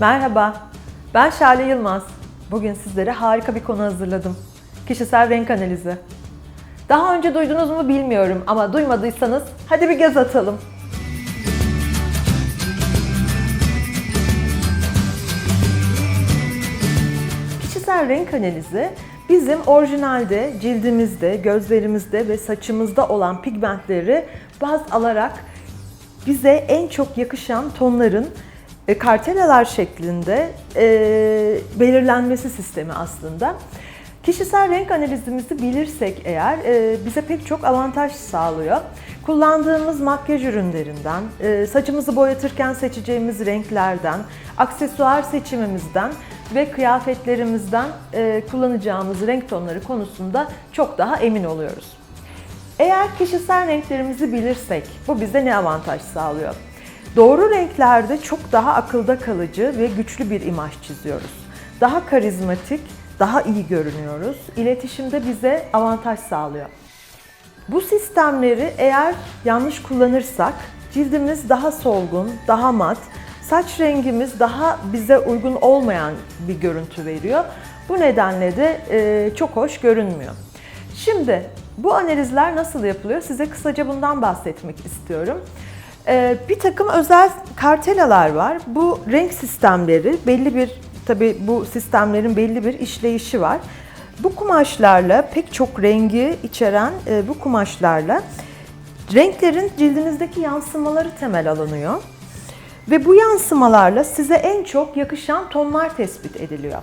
Merhaba, ben Şale Yılmaz. Bugün sizlere harika bir konu hazırladım. Kişisel renk analizi. Daha önce duydunuz mu bilmiyorum ama duymadıysanız hadi bir göz atalım. Kişisel renk analizi bizim orijinalde cildimizde, gözlerimizde ve saçımızda olan pigmentleri baz alarak bize en çok yakışan tonların e, şeklinde e, belirlenmesi sistemi aslında. Kişisel renk analizimizi bilirsek eğer e, bize pek çok avantaj sağlıyor. Kullandığımız makyaj ürünlerinden, e, saçımızı boyatırken seçeceğimiz renklerden, aksesuar seçimimizden ve kıyafetlerimizden kullanacağımız renk tonları konusunda çok daha emin oluyoruz. Eğer kişisel renklerimizi bilirsek bu bize ne avantaj sağlıyor? Doğru renklerde çok daha akılda kalıcı ve güçlü bir imaj çiziyoruz. Daha karizmatik, daha iyi görünüyoruz. İletişimde bize avantaj sağlıyor. Bu sistemleri eğer yanlış kullanırsak cildimiz daha solgun, daha mat, saç rengimiz daha bize uygun olmayan bir görüntü veriyor. Bu nedenle de e, çok hoş görünmüyor. Şimdi bu analizler nasıl yapılıyor? Size kısaca bundan bahsetmek istiyorum. Ee, bir takım özel kartelalar var. Bu renk sistemleri belli bir tabi bu sistemlerin belli bir işleyişi var. Bu kumaşlarla pek çok rengi içeren e, bu kumaşlarla renklerin cildinizdeki yansımaları temel alınıyor. Ve bu yansımalarla size en çok yakışan tonlar tespit ediliyor.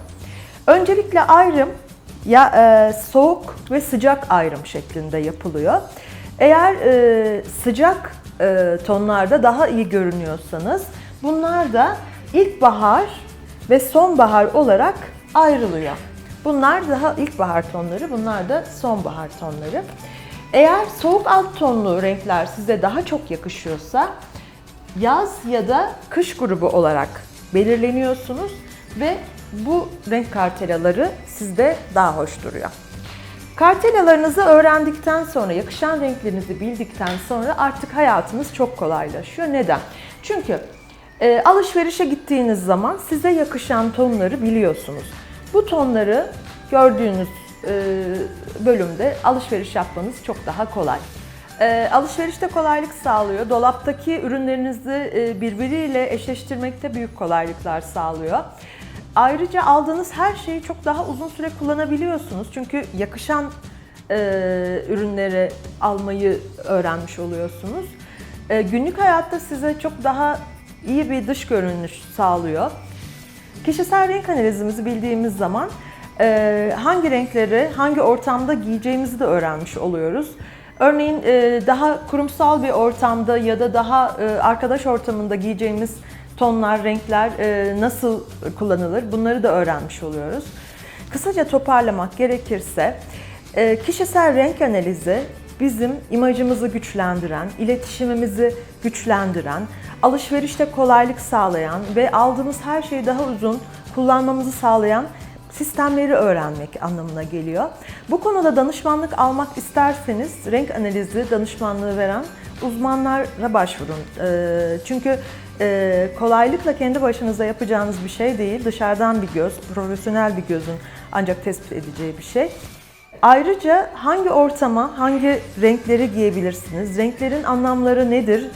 Öncelikle ayrım ya e, soğuk ve sıcak ayrım şeklinde yapılıyor. Eğer e, sıcak e, tonlarda daha iyi görünüyorsanız bunlar da ilkbahar ve sonbahar olarak ayrılıyor. Bunlar daha ilkbahar tonları, bunlar da sonbahar tonları. Eğer soğuk alt tonlu renkler size daha çok yakışıyorsa yaz ya da kış grubu olarak belirleniyorsunuz ve bu renk kartelaları sizde daha hoş duruyor. Kartelalarınızı öğrendikten sonra, yakışan renklerinizi bildikten sonra artık hayatınız çok kolaylaşıyor. Neden? Çünkü e, alışverişe gittiğiniz zaman size yakışan tonları biliyorsunuz. Bu tonları gördüğünüz e, bölümde alışveriş yapmanız çok daha kolay. E, alışverişte kolaylık sağlıyor. Dolaptaki ürünlerinizi e, birbiriyle eşleştirmekte büyük kolaylıklar sağlıyor. Ayrıca aldığınız her şeyi çok daha uzun süre kullanabiliyorsunuz. Çünkü yakışan e, ürünleri almayı öğrenmiş oluyorsunuz. E, günlük hayatta size çok daha iyi bir dış görünüş sağlıyor. Kişisel renk analizimizi bildiğimiz zaman e, hangi renkleri hangi ortamda giyeceğimizi de öğrenmiş oluyoruz. Örneğin e, daha kurumsal bir ortamda ya da daha e, arkadaş ortamında giyeceğimiz tonlar, renkler e, nasıl kullanılır bunları da öğrenmiş oluyoruz. Kısaca toparlamak gerekirse kişisel renk analizi bizim imajımızı güçlendiren, iletişimimizi güçlendiren, alışverişte kolaylık sağlayan ve aldığımız her şeyi daha uzun kullanmamızı sağlayan sistemleri öğrenmek anlamına geliyor. Bu konuda danışmanlık almak isterseniz renk analizi danışmanlığı veren uzmanlara başvurun. Ee, Çünkü e, kolaylıkla kendi başınıza yapacağınız bir şey değil. Dışarıdan bir göz, profesyonel bir gözün ancak tespit edeceği bir şey. Ayrıca hangi ortama, hangi renkleri giyebilirsiniz, renklerin anlamları nedir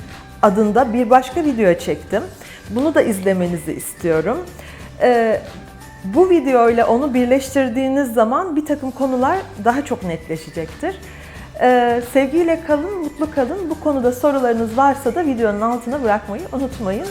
adında bir başka video çektim. Bunu da izlemenizi istiyorum. Ee, bu video ile onu birleştirdiğiniz zaman bir takım konular daha çok netleşecektir. Ee, sevgiyle kalın, mutlu kalın. Bu konuda sorularınız varsa da videonun altına bırakmayı unutmayın.